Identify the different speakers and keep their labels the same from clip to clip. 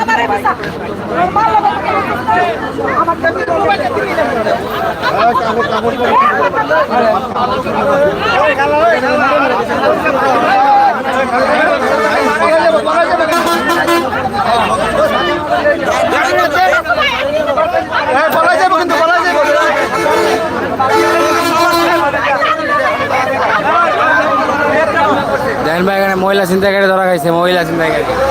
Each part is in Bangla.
Speaker 1: আমারে বাসা আমার
Speaker 2: দেখেন ভাই এখানে মহিলা চিন্তাকারী ধরা খাইছে মহিলা লাও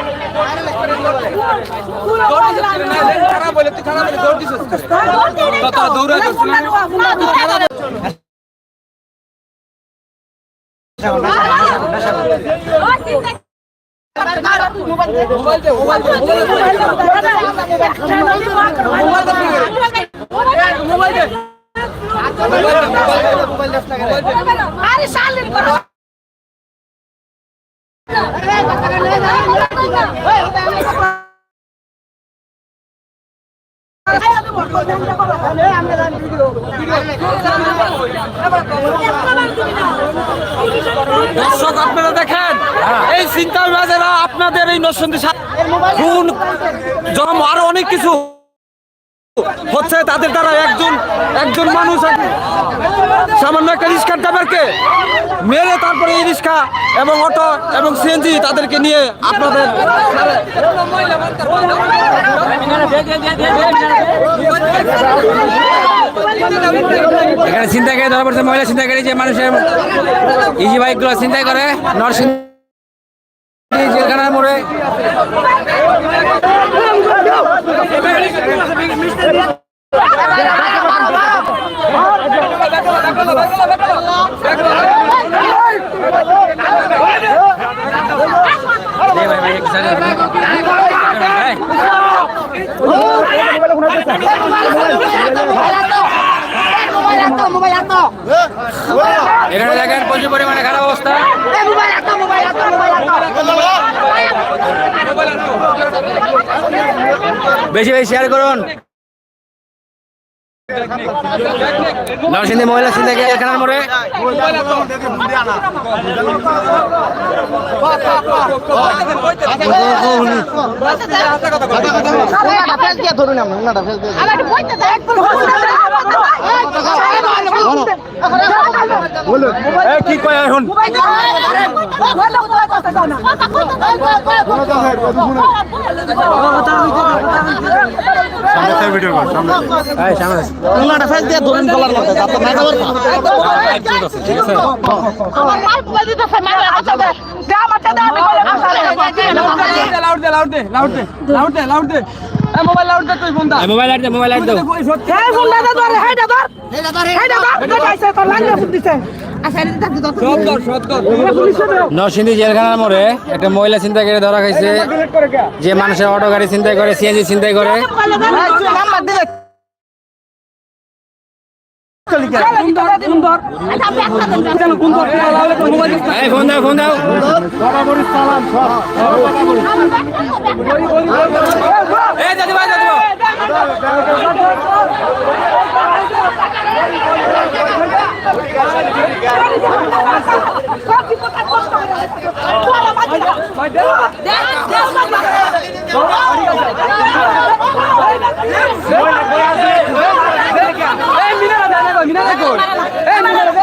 Speaker 3: না তো
Speaker 2: হ্যাঁ এই জায়গায় মহিলা চিন্তাকারী ধরা খাইছে মহিলা
Speaker 3: আরে সালের করো।
Speaker 4: দর্শক আপনারা দেখেন এই চিন্তার বাজারা আপনাদের এই নরসিংদী খুন জম আরও অনেক কিছু হচ্ছে তাদের দ্বারা একজন একজন মানুষ সামান্য একটা রিক্সার ড্রাইভারকে মেরে তারপরে এই রিক্সা এবং অটো এবং সিএনজি তাদেরকে নিয়ে আপনাদের
Speaker 2: এখানে চিন্তাকারী ধরা পড়ছে, মহিলা চিন্তাকারী যে মানুষের ইজি বাইকগুলো চিন্তাই করে। নরসিংদী জেলখানার মোড়ে দে ভাই ভাই, এক second। এই, এখানে প্রচুর পরিমাণে খারাপ অবস্থা বেশি বেশি শেয়ার করুন। নরসিংদী মহিলা চিন্তাকে এখানের মোড়ে
Speaker 1: ধরুন আমরা
Speaker 4: কি কয় এখন?
Speaker 2: এই, সামনে
Speaker 4: লাউড দে লাউড দে লাউড দে লাউড দে। লাউড দে এই মোবাইল লাউড দে দা।
Speaker 2: এই দে
Speaker 4: দর
Speaker 2: নরসিংদী জেলখানার মোড়ে একটা মহিলা চিন্তাকারী ধরা খাইছে যে মানুষের অটো গাড়ি চিন্তাই করে সিএনজি চিন্তাই করে। দাও ফোন দাও এই দাদি ভাই দাদি ভাই।
Speaker 4: এই মিনারা দে দেখো মিনারা কই এই মিনারা দে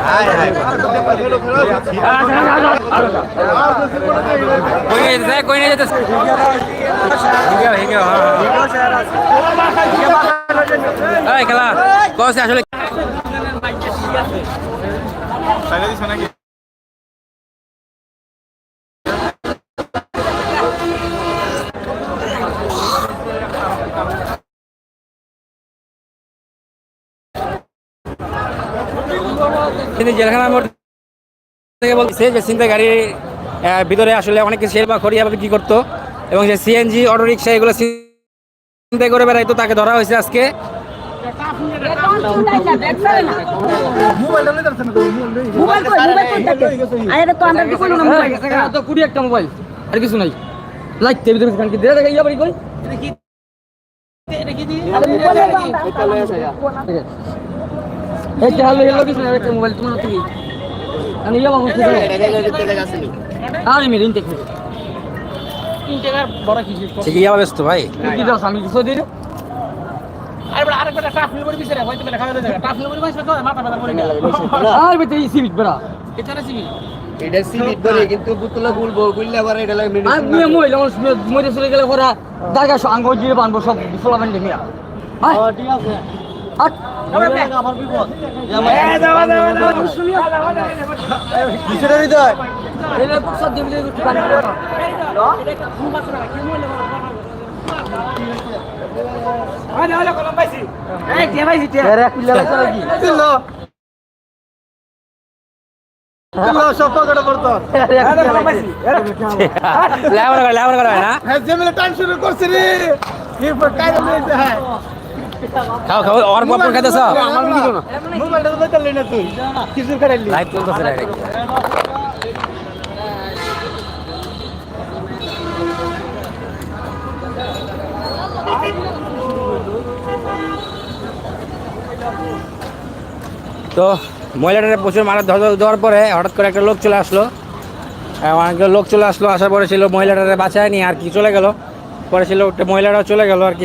Speaker 2: হ্যাঁ, হ্যাঁ। খেলা। কছে আসলে তিনি জেলখানার মোড় থেকে বলছে যে চিন্তা গাড়ির ভিতরে আসলে অনেক কিছু সেবা খড়িয়া বিক্রি করতো এবং যে সিএনজি অটো রিক্সা এগুলো চিন্তা করে বেড়াইতো তাকে ধরা হয়েছে আজকে।
Speaker 1: মোবাইল তো আমরা কি মোবাইল
Speaker 4: আর কিছু নাই। লাইট টেবিল খান কি দিয়ে দেখা ইয়া বাড়ি কই এই যে হলো হলো কিছু না একটা মোবাইল তোমার থেকে আমি ইয়া বাবু কি আমি দেখি তিন টাকার বড় কিছু
Speaker 2: সে কি ইয়াবা ব্যস্ত ভাই
Speaker 4: কি দাও আমি কিছু দিই আর এই সিভিক বড়া
Speaker 5: এটা সিভিট ধরে কিন্তু বুতলা গুলবো গুললে আবার এটা লাগে
Speaker 4: আর নিয়ে মহিলা মানুষ মরে চলে গেলে ওরা জায়গা আঙ্গ দিয়ে বানবো সব ফোলা বান মিয়া। ঠিক আছে। আমার বিপদ সব দেবিলে একটু পানি
Speaker 2: লেবার করে লেবার করে হয় না খাও খাও ওর পপকর্ন খাইতেছ? লাইভ চলতেছে ডাইরেক্ট তো মহিলাটাকে প্রচুর মারা দেওয়ার পরে হঠাৎ করে একটা লোক চলে আসলো। অনেক অনেকগুলো লোক চলে আসলো, আসার পরে ছিল মহিলাটা বাঁচায় নিয়ে আর কি চলে গেল। পরে ছিল মহিলাটাও চলে গেল আর কি।